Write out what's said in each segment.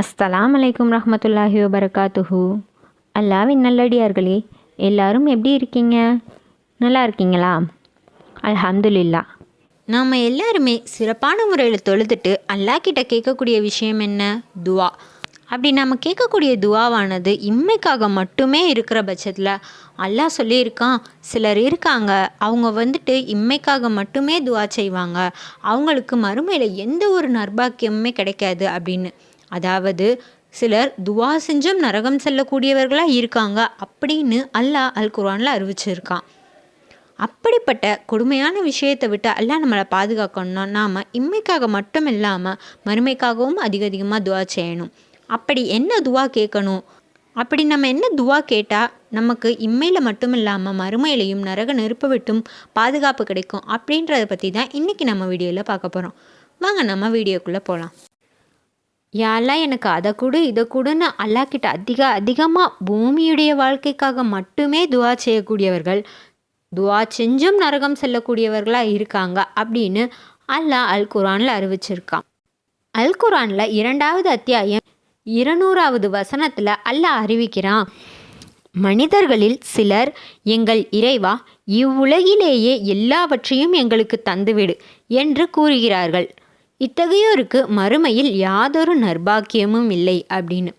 அஸ்ஸலாம் அலைக்கும் ரஹமத்துல்லாஹி வபரகாத்துஹு. அல்லாவின் நல்லடியார்களே எல்லாரும் எப்படி இருக்கீங்க? நல்லா இருக்கீங்களா? அல்ஹம்துலில்லா. நாம் எல்லாருமே சிறப்பான முறையில் தொழுதுட்டு அல்லாஹ் கிட்ட கேட்கக்கூடிய விஷயம் என்ன? துவா. அப்படி நம்ம கேட்கக்கூடிய துவாவானது இம்மைக்காக மட்டுமே இருக்கிற பட்சத்தில் அல்லாஹ் சொல்லியிருக்கான் சிலர் இருக்காங்க அவங்க வந்துட்டு இம்மைக்காக மட்டுமே துவா செய்வாங்க. அவங்களுக்கு மறுமையில் எந்த ஒரு நர்பாக்கியமுமே கிடைக்காது அப்படின்னு. அதாவது சிலர் துவா செஞ்சும் நரகம் செல்லக்கூடியவர்களாக இருக்காங்க அப்படின்னு அல்லாஹ் அல் குர்ஆனில் அறிவிச்சிருக்கான். அப்படிப்பட்ட கொடுமையான விஷயத்தை விட்டு அல்லாஹ் நம்மளை பாதுகாக்கணும்னா நாம் இம்மைக்காக மட்டும் இல்லாமல் மறுமைக்காகவும் அதிக அதிகமாக துவா செய்யணும். அப்படி என்ன துவா கேட்கணும்? அப்படி நம்ம என்ன துவா கேட்டால் நமக்கு இம்மையில் மட்டும் இல்லாமல் மறுமையிலையும் நரக நெருப்பு விட்டும் பாதுகாப்பு கிடைக்கும் அப்படின்றத பற்றி தான் இன்றைக்கி நம்ம வீடியோவில் பார்க்க போகிறோம் வாங்க நம்ம வீடியோக்குள்ளே போகலாம் யாரெல்லாம் எனக்கு அதை கொடு இதை கொடுன்னு அல்லாஹ் கிட்ட அதிக அதிகமாக பூமியுடைய வாழ்க்கைக்காக மட்டுமே துவா செய்யக்கூடியவர்கள் துவா செஞ்சும் நரகம் செல்லக்கூடியவர்களாக இருக்காங்க அப்படின்னு அல்லாஹ் அல் குரானில் அறிவிச்சிருக்கான். அல் குரானில் இரண்டாவது அத்தியாயம் இருநூறாவது வசனத்தில் அல்லாஹ் அறிவிக்கிறான் மனிதர்களில் சிலர் எங்கள் இறைவா இவ்வுலகிலேயே எல்லாவற்றையும் எங்களுக்கு தந்துவிடு என்று கூறுகிறார்கள். இத்தகையோருக்கு மறுமையில் யாதொரு நர்பாக்கியமும் இல்லை அப்படின்னு.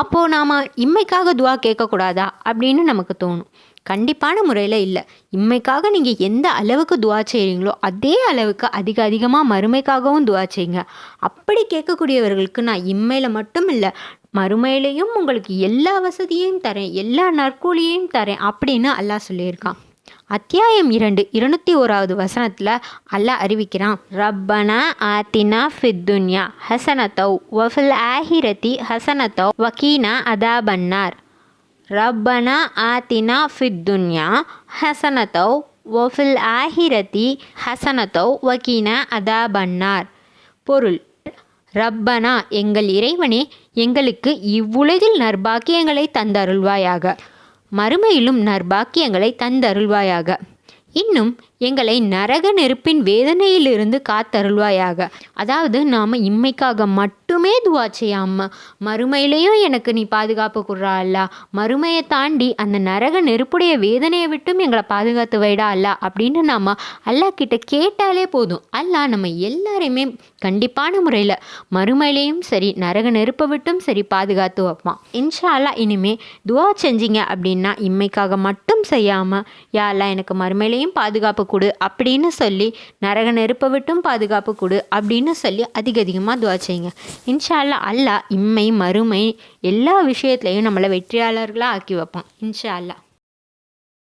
அப்போது நாம் இம்மைக்காக துவா கேட்கக்கூடாதா அப்படின்னு நமக்கு தோணும். கண்டிப்பான முறையில் இல்லை. இம்மைக்காக நீங்கள் எந்த அளவுக்கு துவா செய்கிறீங்களோ அதே அளவுக்கு அதிக அதிகமாக மறுமைக்காகவும் துவா செய்யுங்க அப்படி கேட்கக்கூடியவர்களுக்கு நான் இம்மையில் மட்டும் இல்லை மறுமையிலையும் உங்களுக்கு எல்லா வசதியையும் தரேன் எல்லா நற்கூலியையும் தரேன் அப்படின்னு அல்லாஹ் சொல்லியிருக்கான். அத்தியாயம் இரண்டு இருநூத்தி ஓராவது வசனத்தில் அல்லாஹ் அறிவிக்கிறான். ரப்பனா ஆத்தினா ஃபித்துன்யா ஹசனத்தௌ வஃபில் ஆஹிரதி ஹசனத்தௌ வக்கீனா அதாபன்னார். ரப்பனா ஆத்தினா ஃபித்துன்யா ஹசனத்தௌ வஃபில் ஆஹிரதி ஹசனத்தௌ வக்கீனா அதாபன்னார். பொருள் ரப்பனா எங்கள் இறைவனே எங்களுக்கு இவ்வுலகில் நற்பாக்கியங்களை தந்தருள்வாயாக. மறுமையிலும் நற்பாக்கியங்களை தந்தருள்வாயாக. இன்னும் எங்களை நரக நெருப்பின் வேதனையிலிருந்து காத்தருள்வாயாக. அதாவது நாம் இம்மைக்காக மட்டுமே துவா செய்யாமல் மறுமையிலையும் எனக்கு நீ பாதுகாப்பு கொடுறா அல்லா. மறுமையை தாண்டி அந்த நரக நெருப்புடைய வேதனையை விட்டும் எங்களை பாதுகாத்து வைடா அல்லா. அப்படின்னு நாம் அல்லா கிட்ட கேட்டாலே போதும். அல்லா நம்ம எல்லாரையுமே கண்டிப்பான முறையில் மறுமையிலையும் சரி நரக நெருப்பை விட்டும் சரி பாதுகாத்து வைப்பான். இன்ஷா அல்லா இனிமே துவா செஞ்சீங்க அப்படின்னா இம்மைக்காக மட்டும் செய்யாமல் யாரெல்லாம் எனக்கு மறுமையிலையும் பாதுகாப்பு கொடு அப்படின்னு சொல்லி நரக நெருப்பை விட்டும் பாதுகாப்பு கொடு அப்படின்னு சொல்லி அதிக அதிகமாக துவா செய்யுங்க. இன்ஷா அல்லா அல்லாஹ் இம்மை மறுமை எல்லா விஷயத்துலையும் நம்மளை வெற்றியாளர்களாக ஆக்கி வைப்பான் இன்ஷா அல்லா